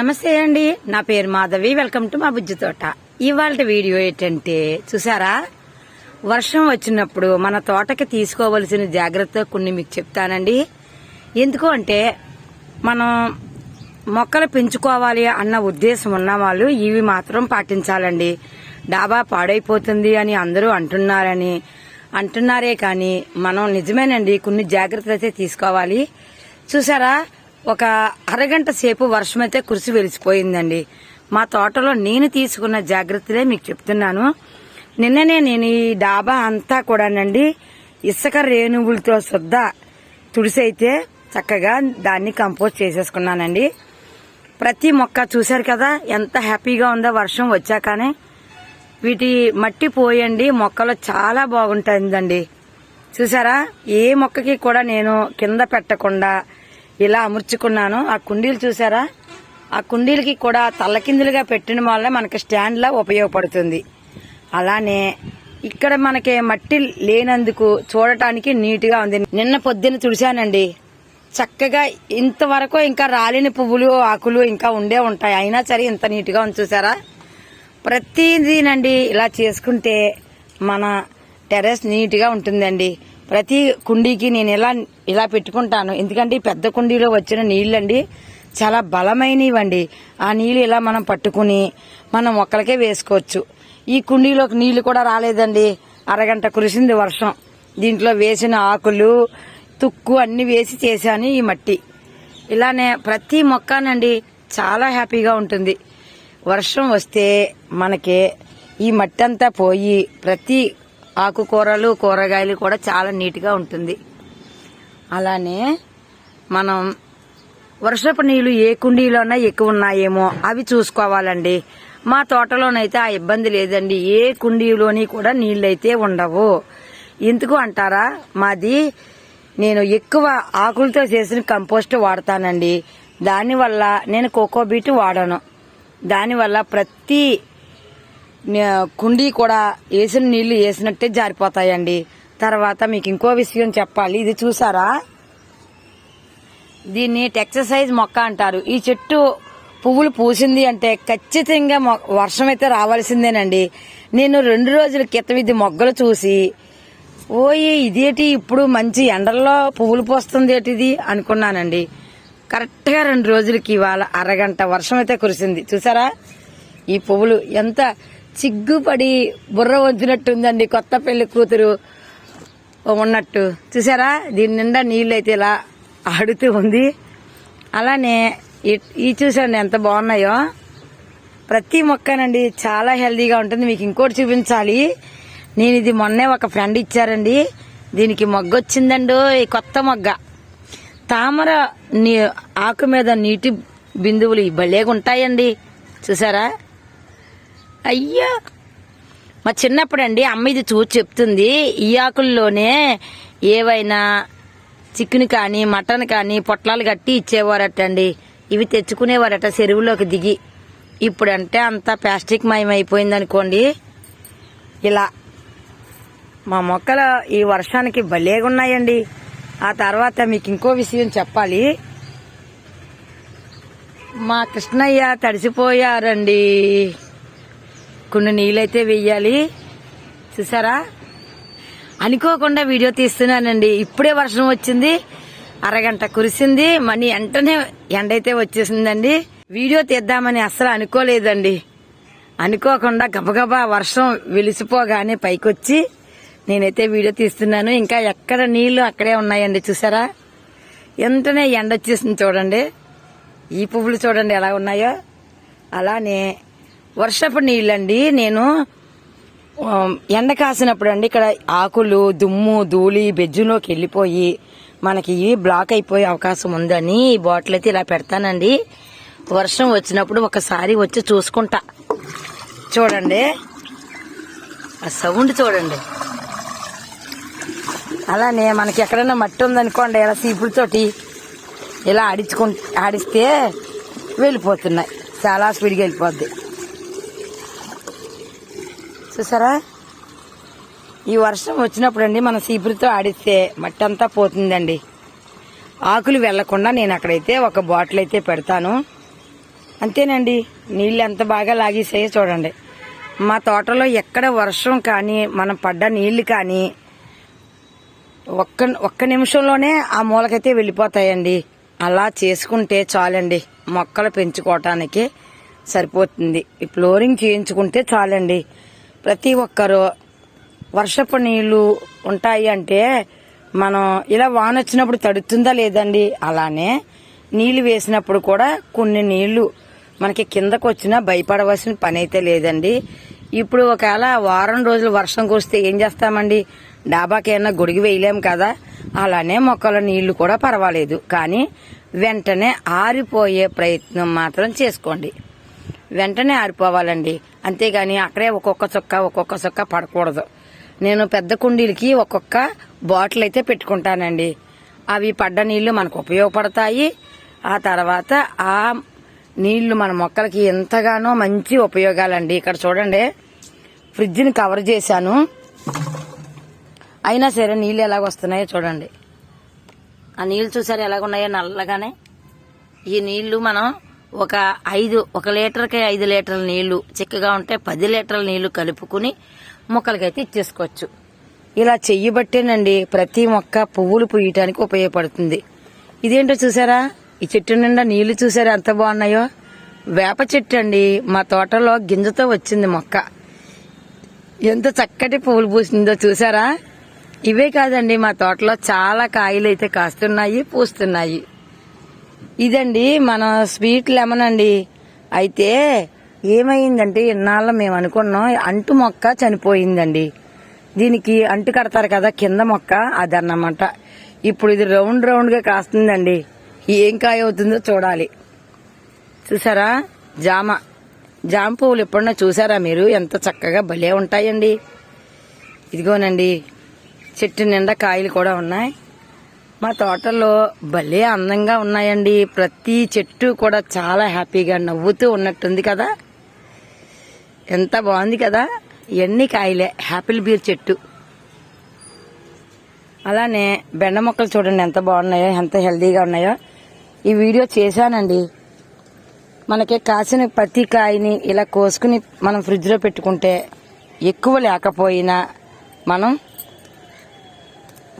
నమస్తే అండి. నా పేరు మాధవి. వెల్కమ్ టు మా బుజ్జి తోట. ఇవాళ వీడియో ఏంటంటే చూసారా? వర్షం వచ్చినప్పుడు మన తోటకి తీసుకోవలసిన జాగ్రత్త కొన్ని మీకు చెప్తానండి. ఎందుకు అంటే మనం మొక్కలు పెంచుకోవాలి అన్న ఉద్దేశం ఉన్న వాళ్ళు ఇవి మాత్రం పాటించాలండి. డాబా పాడైపోతుంది అని అందరూ అంటున్నారని అంటున్నారే కానీ మనం నిజమేనండి. కొన్ని జాగ్రత్తలు అయితే తీసుకోవాలి. చూసారా? ఒక అరగంట సేపు వర్షమైతే కురిసి వెలిసిపోయిందండి. మా తోటలో నేను తీసుకున్న జాగ్రత్తలే మీకు చెప్తున్నాను. నిన్ననే నేను ఈ డాబా అంతా కూడానండి ఇసుక రేణువులతో శుద్ధ తుడిసైతే చక్కగా దాన్ని కంపోజ్ చేసేసుకున్నానండి. ప్రతి మొక్క చూశారు కదా ఎంత హ్యాపీగా ఉందో వర్షం వచ్చాకనే. వీటి మట్టి పోయండి మొక్కలు చాలా బాగుంటుందండి. చూసారా ఏ మొక్కకి కూడా నేను కింద పెట్టకుండా ఇలా అమర్చుకున్నాను. ఆ కుండీలు చూసారా? ఆ కుండీలకి కూడా తల్లకిందులుగా పెట్టిన వల్ల మనకి స్టాండ్లా ఉపయోగపడుతుంది. అలానే ఇక్కడ మనకి మట్టి లేనందుకు చూడటానికి నీట్గా ఉంది. నిన్న పొద్దున్న తుడిశానండి చక్కగా ఇంతవరకు ఇంకా రాలిన పువ్వులు ఆకులు ఇంకా ఉండే ఉంటాయి. అయినా సరే ఇంత నీట్గా ఉంది చూసారా? ప్రతిదీనండి ఇలా చేసుకుంటే మన టెర్రస్ నీట్గా ఉంటుందండి. ప్రతి కుండీకి నేను ఇలా ఇలా పెట్టుకుంటాను. ఎందుకంటే పెద్ద కుండీలో వచ్చిన నీళ్ళండి చాలా బలమైనవండి. ఆ నీళ్ళు ఇలా మనం పట్టుకుని మనం మొక్కలకే వేసుకోవచ్చు. ఈ కుండీలోకి నీళ్ళు కూడా రాలేదండి. అరగంట కురిసింది వర్షం. దీంట్లో వేసిన ఆకులు తుక్కు అన్ని వేసి చేశాను ఈ మట్టి. ఇలానే ప్రతి మొక్కనండి చాలా హ్యాపీగా ఉంటుంది. వర్షం వస్తే మనకి ఈ మట్టి అంతా పోయి ప్రతి ఆకుకూరలు కూరగాయలు కూడా చాలా నీట్గా ఉంటుంది. అలానే మనం వర్షపు నీళ్ళు ఏ కుండీలోనా ఎక్కువ ఉన్నాయేమో అవి చూసుకోవాలండి. మా తోటలోనైతే ఆ ఇబ్బంది లేదండి. ఏ కుండీలోని కూడా నీళ్ళైతే ఉండవు. ఎందుకు అంటారా? మాది నేను ఎక్కువ ఆకులతో చేసిన కంపోస్ట్ వాడతానండి. దానివల్ల నేను కోకోబీట్ వాడను. దానివల్ల ప్రతి కుండీ కూడా వేసిన నీళ్ళు వేసినట్టే జారిపోతాయండి. తర్వాత మీకు ఇంకో విషయం చెప్పాలి. ఇది చూసారా? దీన్ని టెక్ససైజ్ మొక్క అంటారు. ఈ చెట్టు పువ్వులు పూసింది అంటే ఖచ్చితంగా వర్షం అయితే రావాల్సిందేనండి. నేను రెండు రోజుల క్రితం ఇది మొగ్గలు చూసి ఓయి ఇదేటి ఇప్పుడు మంచి ఎండల్లో పువ్వులు పోస్తుంది ఏటిది అనుకున్నానండి. కరెక్ట్గా రెండు రోజులకి ఇవాళ అరగంట వర్షం అయితే కురిసింది. చూసారా? ఈ పువ్వులు ఎంత చిగ్గుపడి బుర్ర వంచినట్టుందండి కొత్త పెళ్ళి కూతురు ఉన్నట్టు. చూసారా? దీని నిండా నీళ్ళు అయితే ఇలా ఆడుతూ ఉంది. అలానే ఈ- ఈ చూసండి ఎంత బాగున్నాయో. ప్రతి మొక్కనండి చాలా హెల్దీగా ఉంటుంది. మీకు ఇంకోటి చూపించాలి. నేను ఇది మొన్నే ఒక ఫ్రెండ్ ఇచ్చారండి. దీనికి మొగ్గ వచ్చిందండి ఈ కొత్త మొగ్గ. తామర నీ ఆకు మీద నీటి బిందువులు భలేగా ఉంటాయండి చూసారా? అయ్యో. మా చిన్నప్పుడు అండి అమ్మ ఇది చూసి చెప్తుంది ఈ ఆకుల్లోనే ఏవైనా చికెన్ కానీ మటన్ కానీ పొట్లాలు కట్టి ఇచ్చేవారట అండి ఇవి తెచ్చుకునేవారట చెరువులోకి దిగి. ఇప్పుడంటే అంత ప్లాస్టిక్ మయమైపోయిందనుకోండి. అనుకోండి ఇలా మా మొక్కలు ఈ వర్షానికి భలేగా ఉన్నాయండి ఆ తర్వాత మీకు ఇంకో విషయం చెప్పాలి. మా కృష్ణయ్య తడిసిపోయారండి. కొన్ని నీళ్ళైతే వెయ్యాలి. చూసారా? అనుకోకుండా వీడియో తీస్తున్నానండి. ఇప్పుడే వర్షం వచ్చింది. అరగంట కురిసింది. మనీ వెంటనే ఎండ అయితే వచ్చేసిందండి. వీడియో తీద్దామని అస్సలు అనుకోలేదండి. అనుకోకుండా గబగబా వర్షం వెలిసిపోగానే పైకొచ్చి నేనైతే వీడియో తీస్తున్నాను. ఇంకా ఎక్కడ నీళ్ళు అక్కడే ఉన్నాయండి చూసారా? వెంటనే ఎండ వచ్చేసింది చూడండి. ఈ పువ్వులు చూడండి ఎలా ఉన్నాయో. అలానే వర్షపు నీళ్ళండి. నేను ఎండ కాసినప్పుడు అండి ఇక్కడ ఆకులు దుమ్ము ధూళి బెజ్జులోకి వెళ్ళిపోయి మనకి ఇవి బ్లాక్ అయిపోయే అవకాశం ఉందని ఈ బాటిల్ అయితే ఇలా పెడతానండి. వర్షం వచ్చినప్పుడు ఒకసారి వచ్చి చూసుకుంటా. చూడండి. ఆ సౌండ్ చూడండి. అలానే మనకి ఎక్కడైనా మట్టి ఉందనుకోండి ఇలా సీపులతోటి ఇలా ఆడించుకు ఆడిస్తే వెళ్ళిపోతున్నాయి. చాలా స్పీడ్గా వెళ్ళిపోద్ది. చూసారా? ఈ వర్షం వచ్చినప్పుడు అండి మన సీపురితో ఆడిస్తే మట్టి అంతా పోతుందండి. ఆకులు వెళ్ళకుండా నేను అక్కడైతే ఒక బాటిల్ అయితే పెడతాను. అంతేనండి నీళ్ళు ఎంత బాగా లాగేసాయో చూడండి. మా తోటలో ఎక్కడ వర్షం కానీ మనం పడ్డ నీళ్ళు కానీ ఒక్క ఒక్క నిమిషంలోనే ఆ మూలకైతే వెళ్ళిపోతాయండి. అలా చేసుకుంటే చాలండి మొక్కలు పెంచుకోవటానికి సరిపోతుంది. ఈ ఫ్లోరింగ్ చేయించుకుంటే చాలండి. ప్రతి ఒక్కరూ వర్షపు నీళ్ళు ఉంటాయి అంటే మనం ఇలా వాన వచ్చినప్పుడు తడుతుందా లేదండి? అలానే నీళ్ళు వేసినప్పుడు కూడా కొన్ని నీళ్ళు మనకి కిందకు వచ్చినా భయపడవలసిన పని అయితే లేదండి. ఇప్పుడు ఒకవేళ వారం రోజులు వర్షం కురిస్తే ఏం చేస్తామండి? డాబాకి గొడిగి వేయలేం కదా? అలానే మొక్కల నీళ్ళు కూడా పర్వాలేదు. కానీ వెంటనే ఆరిపోయే ప్రయత్నం మాత్రం చేసుకోండి. వెంటనే ఆరిపోవాలండి. అంతేగాని అక్కడే ఒక్కొక్క చుక్క ఒక్కొక్క చుక్క పడకూడదు. నేను పెద్ద కుండీలకి ఒక్కొక్క బాటిల్ అయితే పెట్టుకుంటానండి. అవి పడ్డ నీళ్ళు మనకు ఉపయోగపడతాయి. ఆ తర్వాత ఆ నీళ్ళు మన మొక్కలకి ఎంతగానో మంచి ఉపయోగాలండి. ఇక్కడ చూడండి ఫ్రిడ్జ్ని కవర్ చేశాను. అయినా సరే నీళ్ళు ఎలాగ వస్తున్నాయో చూడండి. ఆ నీళ్ళు చూసారు ఎలాగున్నాయో నల్లగానే. ఈ నీళ్ళు మనం ఒక ఐదు ఒక లీటర్కి ఐదు లీటర్ల నీళ్ళు చిక్కగా ఉంటే పది లీటర్ల నీళ్ళు కలుపుకుని మొక్కలకైతే ఇచ్చేసుకోవచ్చు. ఇలా చెయ్యబట్టేనండి ప్రతి మొక్క పువ్వులు పూయటానికి ఉపయోగపడుతుంది. ఇదేంటో చూసారా? ఈ చెట్టు నిండా నీళ్ళు చూసారా? ఎంత బాగున్నాయో? వేప చెట్టు అండి. మా తోటలో గింజతో వచ్చింది మొక్క. ఎంత చక్కటి పువ్వులు పూసిందో చూసారా? ఇవే కాదండి మా తోటలో చాలా కాయలు అయితే కాస్తున్నాయి పూస్తున్నాయి. ఇదండి మన స్వీట్ లెమన్ అండి. అయితే ఏమైందంటే ఇన్నాళ్ళ మేము అనుకున్నాం అంటు మొక్క చనిపోయిందండి. దీనికి అంటు కడతారు కదా కింద మొక్క అదన్నమాట. ఇప్పుడు ఇది రౌండ్ రౌండ్గా కాస్తుందండి. ఏం కాయ అవుతుందో చూడాలి. చూసారా? జామ. జామ పువ్వులు ఎప్పుడన్నా చూసారా మీరు? ఎంత చక్కగా భలే ఉంటాయండి. ఇదిగోనండి చెట్టు నిండా కాయలు కూడా ఉన్నాయి. మా తోటలో భలే అందంగా ఉన్నాయండి. ప్రతి చెట్టు కూడా చాలా హ్యాపీగా నవ్వుతూ ఉన్నట్టుంది కదా. ఎంత బాగుంది కదా. ఎన్ని కాయలే. హ్యాపిల్ బీర్ చెట్టు. అలానే బెండ మొక్కలు చూడండి ఎంత బాగున్నాయో ఎంత హెల్దీగా ఉన్నాయో. ఈ వీడియో చేశానండి. మనకి కాసిన ప్రతి కాయని ఇలా కోసుకుని మనం ఫ్రిడ్జ్లో పెట్టుకుంటే ఎక్కువ లేకపోయినా మనం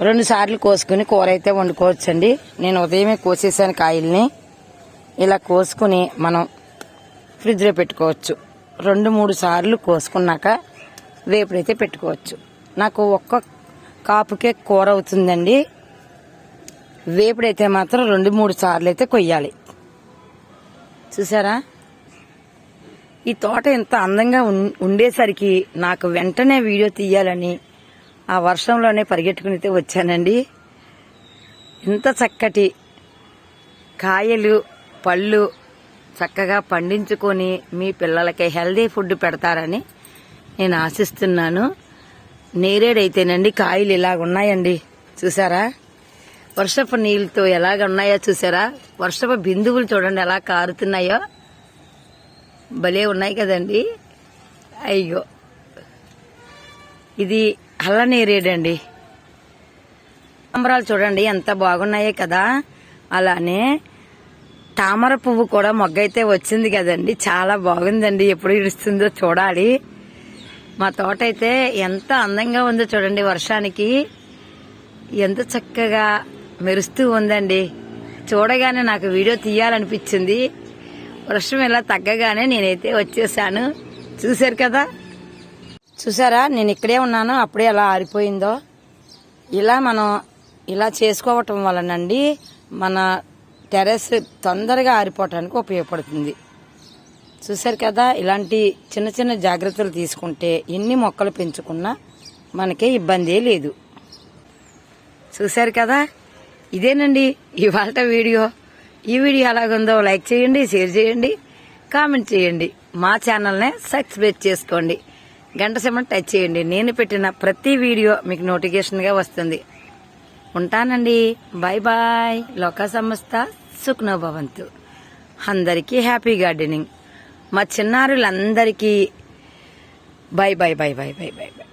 రెండు సార్లు కోసుకుని కూర అయితే వండుకోవచ్చండి. నేను ఉదయమే కోసేసాను కాయల్ని. ఇలా కోసుకుని మనం ఫ్రిడ్జ్లో పెట్టుకోవచ్చు. రెండు మూడు సార్లు కోసుకున్నాక వేపుడైతే పెట్టుకోవచ్చు. నాకు ఒక్క కాపుకే కూర అవుతుందండి. వేపుడైతే మాత్రం రెండు మూడు సార్లు అయితే కొయ్యాలి. చూసారా? ఈ తోట ఎంత అందంగా ఉండేసరికి నాకు వెంటనే వీడియో తీయాలని ఆ వర్షంలోనే పరిగెట్టుకుని వచ్చానండి. ఇంత చక్కటి కాయలు పళ్ళు చక్కగా పండించుకొని మీ పిల్లలకి హెల్దీ ఫుడ్ పెడతారని నేను ఆశిస్తున్నాను. నేరేడైతేనండి కాయలు ఇలాగ ఉన్నాయండి. చూసారా? వర్షపు నీళ్ళతో ఎలాగ ఉన్నాయో చూసారా? వర్షపు బిందువులు చూడండి ఎలా కారుతున్నాయో. భలే ఉన్నాయి కదండి. అయ్యో! ఇది అల్ల నేరేడండి తామరాలు చూడండి ఎంత బాగున్నాయో కదా. అలానే తామర పువ్వు కూడా మొగ్గైతే వచ్చింది కదండి. చాలా బాగుందండి ఎప్పుడు ఇడుస్తుందో చూడాలి. మా తోట అయితే ఎంత అందంగా ఉందో చూడండి వర్షానికి. ఎంత చక్కగా మెరుస్తూ ఉందండి. చూడగానే నాకు వీడియో తీయాలనిపించింది. వర్షం ఇలా తగ్గగానే నేనైతే వచ్చేసాను. చూశారు కదా? చూసారా? నేను ఇక్కడే ఉన్నాను అప్పుడే ఎలా ఆరిపోయిందో. ఇలా మనం ఇలా చేసుకోవటం వలనండి మన టెర్రస్ తొందరగా ఆరిపోవటానికి ఉపయోగపడుతుంది. చూశారు కదా ఇలాంటి చిన్న చిన్న జాగ్రత్తలు తీసుకుంటే ఎన్ని మొక్కలు పెంచుకున్నా మనకే ఇబ్బంది లేదు. చూశారు కదా ఇదేనండి ఇవాళ వీడియో. ఈ వీడియో ఎలాగుందో లైక్ చేయండి షేర్ చేయండి కామెంట్ చేయండి. మా ఛానల్నే సబ్స్క్రైబ్ చేసుకోండి. గంట సింబల్ టచ్ చేయండి. నేను పెట్టిన ప్రతి వీడియో మీకు నోటిఫికేషన్గా వస్తుంది. ఉంటానండి. బాయ్ బాయ్ లోక సంస్థ సుఖ్నో భవంతు అందరికీ హ్యాపీ గార్డెనింగ్ మా చిన్నారులందరికీ bye bye bye bye bye bye bye